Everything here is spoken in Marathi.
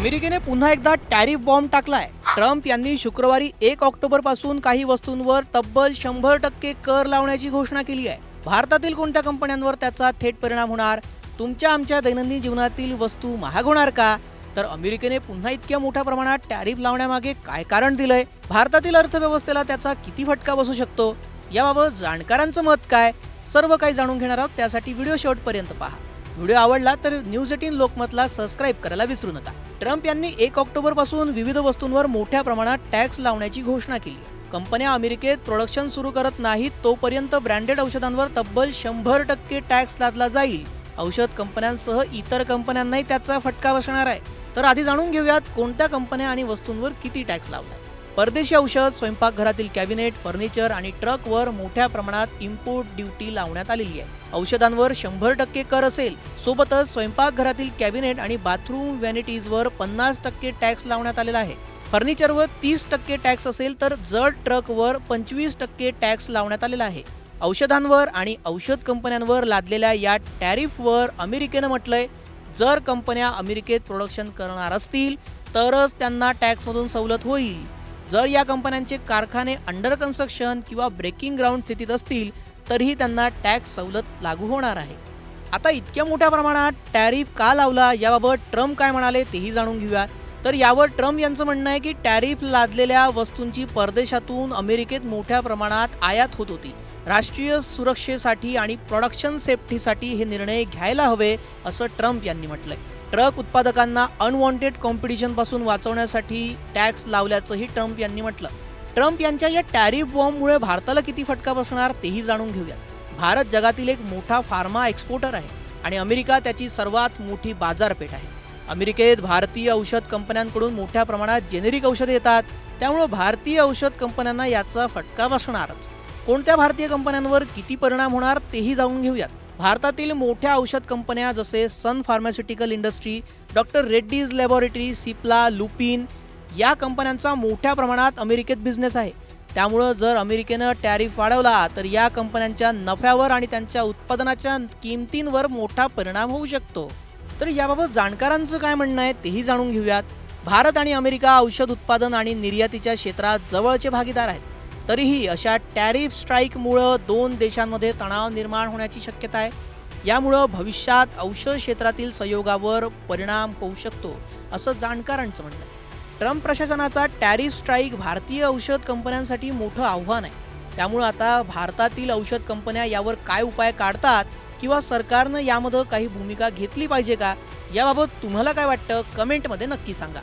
अमेरिकेने पुन्हा एकदा टॅरिफ बॉम्ब टाकलाय. ट्रम्प यांनी शुक्रवारी एक ऑक्टोबरपासून काही वस्तूंवर तब्बल शंभर टक्के कर लावण्याची घोषणा केली आहे. भारतातील कोणत्या कंपन्यांवर त्याचा थेट परिणाम होणार? तुमच्या आमच्या दैनंदिन जीवनातील वस्तू महाग होणार का? तर अमेरिकेने पुन्हा इतक्या मोठ्या प्रमाणात टॅरिफ लावण्यामागे काय कारण दिलंय? भारतातील अर्थव्यवस्थेला त्याचा किती फटका बसू शकतो? याबाबत जाणकारांचं मत काय? सर्व काही जाणून घेणार आहोत त्यासाठी व्हिडिओ शेवटपर्यंत पहा. व्हिडिओ आवडला तर न्यूज एटीन लोकमतला सबस्क्राईब करायला विसरू नका. ट्रम्प यांनी एक ऑक्टोबरपासून विविध वस्तूंवर मोठ्या प्रमाणात टॅक्स लावण्याची घोषणा केली कंपन्या अमेरिकेत प्रोडक्शन सुरू करत नाहीत तोपर्यंत ब्रँडेड औषधांवर तब्बल शंभर टक्के टॅक्स लादला जाईल. औषध कंपन्यांसह इतर कंपन्यांनाही त्याचा फटका बसणार आहे. तर आधी जाणून घेऊयात कोणत्या कंपन्या आणि वस्तूंवर किती टॅक्स लावलाय. परदेशी औषध स्वयंपाकघरातील कॅबिनेट फर्निचर आणि ट्रकवर मोठ्या प्रमाणात इम्पोर्ट ड्युटी लावण्यात आलेली आहे. औषधांवर शंभर टक्के कर असेल सोबतच स्वयंपाकघरातील कॅबिनेट आणि बाथरूम व्हॅनिटीजवर पन्नास टक्के टॅक्स लावण्यात आलेला आहे. फर्निचरवर तीस टक्के टॅक्स असेल तर जड ट्रकवर पंचवीस टक्के टॅक्स लावण्यात आलेला आहे. औषधांवर आणि औषध कंपन्यांवर लादलेल्या या टॅरिफवर अमेरिकेनं म्हटलंय जर कंपन्या अमेरिकेत प्रोडक्शन करणार असतील तरच त्यांना टॅक्समधून सवलत होईल. जर या कंपन्यांचे कारखाने अंडर कन्स्ट्रक्शन किंवा ब्रेकिंग ग्राउंड स्थितीत असतील तरीही त्यांना टॅक्स सवलत लागू होणार आहे. आता इतक्या मोठ्या प्रमाणात टॅरिफ का लावला याबाबत ट्रम्प काय म्हणाले तेही जाणून घेऊया. तर यावर ट्रम्प यांचं म्हणणं आहे की टॅरिफ लादलेल्या वस्तूंची परदेशातून अमेरिकेत मोठ्या प्रमाणात आयात होत होती. राष्ट्रीय सुरक्षेसाठी आणि प्रोडक्शन सेफ्टीसाठी हे निर्णय घ्यायला हवे असं ट्रम्प यांनी म्हटलंय. ट्रक उत्पादकांना अनवॉन्टेड कॉम्पिटिशनपासून वाचवण्यासाठी टॅक्स लावल्याचंही ट्रम्प यांनी म्हटलं. ट्रम्प यांच्या या टॅरिफ बॉम्बमुळे भारताला किती फटका बसणार तेही जाणून घेऊयात. भारत जगातील एक मोठा फार्मा एक्सपोर्टर आहे आणि अमेरिका त्याची सर्वात मोठी बाजारपेठ आहे. अमेरिकेत भारतीय औषध कंपन्यांकडून मोठ्या प्रमाणात जेनेरिक औषधे येतात. त्यामुळे भारतीय औषध कंपन्यांना याचा फटका बसणारच. कोणत्या भारतीय कंपन्यांवर किती परिणाम होणार तेही जाणून घेऊयात. भारतातील मोठ्या औषध कंपन्या जसे Sun pharmaceutical industry doctor Reddy's laboratory Cipla Lupin या कंपन्यांचा मोठ्या प्रमाणात अमेरिकेत बिझनेस आहे. त्यामुळं जर अमेरिकेनं टॅरिफ वाढवला तर या कंपन्यांच्या नफ्यावर आणि त्यांच्या उत्पादनाच्या किमतींवर मोठा परिणाम होऊ शकतो. तर याबाबत जाणकारांचं काय म्हणणं आहे तेही जाणून घेऊयात. भारत आणि अमेरिका औषध उत्पादन आणि निर्यातीच्या क्षेत्रात जवळचे भागीदार आहेत. तरीही अशा टॅरिफ स्ट्राईकमुळं दोन देशांमध्ये तणाव निर्माण होण्याची शक्यता आहे. यामुळं भविष्यात औषध क्षेत्रातील सहयोगावर परिणाम होऊ शकतो असं जाणकारांचं म्हणणं आहे. ट्रम्प प्रशासनाचा टॅरिफ स्ट्राईक भारतीय औषध कंपन्यांसाठी मोठं आव्हान आहे. त्यामुळं आता भारतातील औषध कंपन्या यावर काय उपाय काढतात किंवा सरकारनं यामध्ये काही भूमिका घेतली पाहिजे का याबाबत तुम्हाला काय वाटतं? कमेंटमध्ये नक्की सांगा.